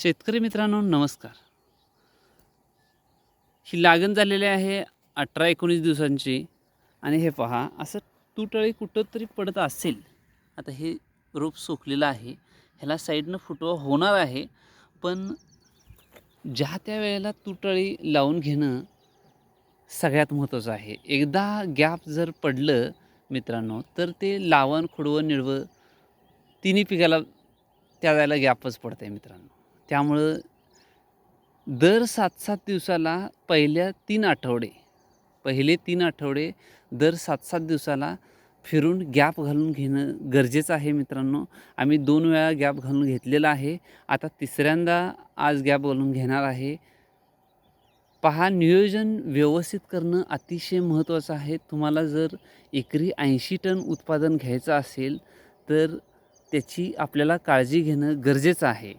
शेतकरी मित्रांनो नमस्कार. ही लागण झालेली आहे अठरा एकोणीस दिवसांची आणि हे पहा असं तुटळी कुठं तरी पडत असेल आता हे रोप सोकलेलं आहे ह्याला साईडनं फुटवा होणार आहे पण ज्या त्या वेळेला तुटळी लावून घेणं सगळ्यात महत्त्वाचं आहे. एकदा गॅप जर पडलं मित्रांनो तर ते लावण खुडवं निळवं तिन्ही पिकाला त्या वेळेला गॅपच पडतं आहे मित्रांनो. त्यामुळं दर सात सात दिवसाला पहिल्या तीन आठवडे पहिले तीन आठवडे दर सात सात दिवसाला फिरून गॅप घालून घेणं गरजेचं आहे मित्रांनो. आम्ही दोन वेळा गॅप घालून घेतलेला आहे. आता तिसऱ्यांदा आज गॅप घालून घेणार आहे. पहा नियोजन व्यवस्थित करणं अतिशय महत्त्वाचं आहे. तुम्हाला जर एकरी ऐंशी टन उत्पादन घ्यायचं असेल तर त्याची आपल्याला काळजी घेणं गरजेचं आहे.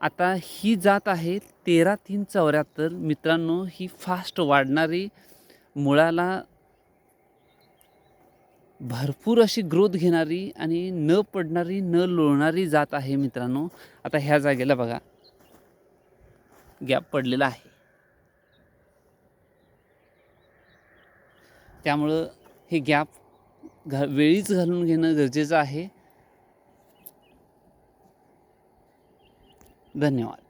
आता ही जात आहे तेरा तीन चौऱ्याहत्तर. मित्रांनो ही फास्ट वाढणारी मुळाला भरपूर अशी ग्रोथ घेणारी आणि न पडणारी न लोळणारी जात आहे मित्रांनो. आता ह्या जागेला बघा. गॅप पडलेला आहे. त्यामुळं हे गॅप घा वेळीच घालून घेणं गरजेचं आहे. धन्यवाद